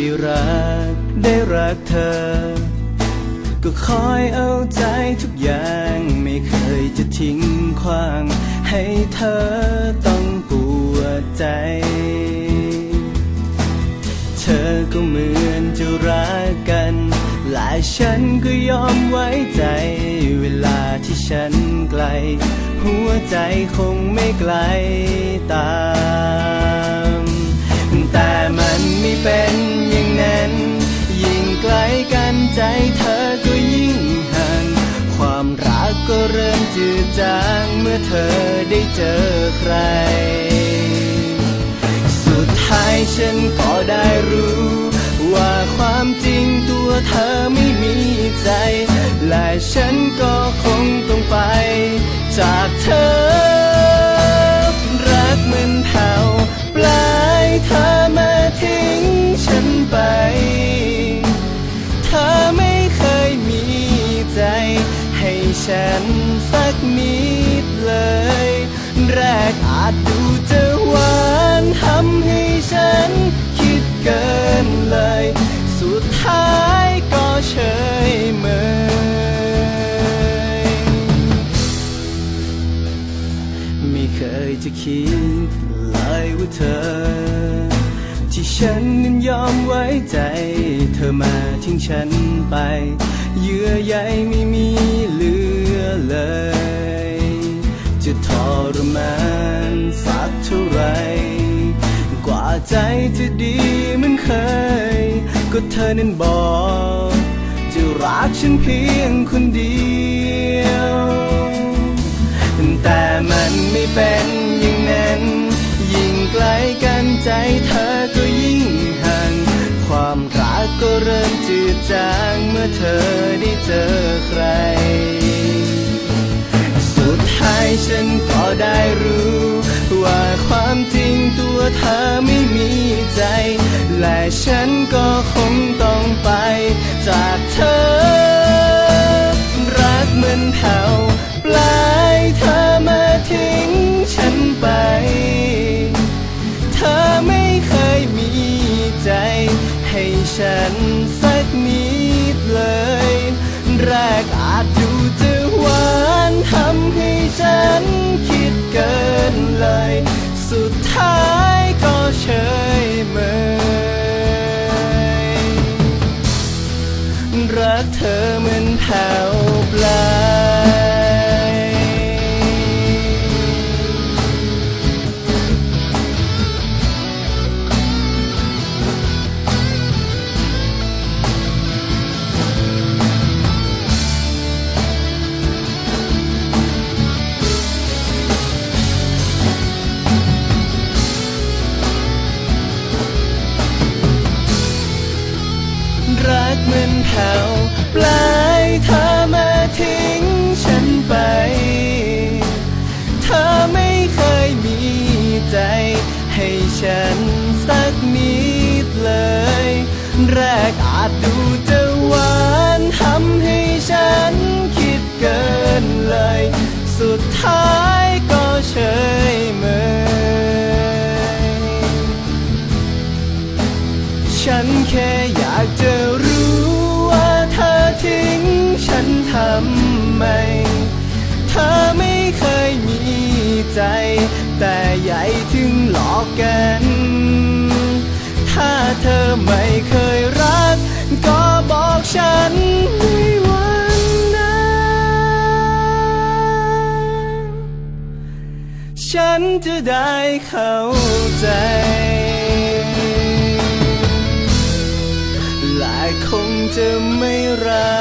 ได้รัก ได้รักเธอ ก็คอยเอาใจทุกอย่าง ไม่เคยจะทิ้งขว้าง ให้เธอต้องปวดใจ เธอก็เหมือนจะรักกันและฉันก็ยอมไว้ใจ เวลาที่ฉันไกล หัวใจคงไม่ไกลตาม จืดจางเมื่อเธอได้เจอใคร สุดท้ายฉันก็ได้รู้ ว่าความจริงตัวเธอไม่มีใจ และฉันก็คงต้องไปจากเธอ ฉันสักนิดเลย แรกอาจดูจะหวานทำให้ฉันคิดเกินเลย สุดท้ายก็เฉยเมยไม่เคยจะคิดเลยว่าเธอที่ฉันนั้นยอมไว้ใจ เธอมาทิ้งฉันไป เยื่อใยไม่มีเหลือ เลย จะทรมานสักเท่าไร กว่าใจจะดีเหมือนเคย ก็เธอนั้นบอก จะรักฉันเพียงคนเดียว แต่มันไม่เป็นอย่างนั้น ยิ่งไกลกันใจเธอก็ยิ่งห่าง ความรักก็เริ่มจืดจางเมื่อเธอได้เจอใคร ฉันก็ได้รู้ ว่าความจริงตัวเธอไม่มีใจ และฉันก็คงต้องไปจากเธอ รักเหมือนเผาปลายเธอมาทิ้งฉันไป เธอไม่เคยมีใจ ให้ฉันสักนิดเลย แรกอาจดู ฉันคิดเกินเลย สุดท้ายก็เฉยเมยรักเธอ แถวปลายเธอมาทิ้งฉันไป เธอไม่เคยมีใจ ให้ฉันสักนิดเลย แรกอาจดูเจอ ใจ แต่ใหญ่ถึงหลอกกัน ถ้าเธอไม่เคยรัก ก็บอกฉันในวันนั้นฉันจะได้เข้าใจและคงจะไม่รัก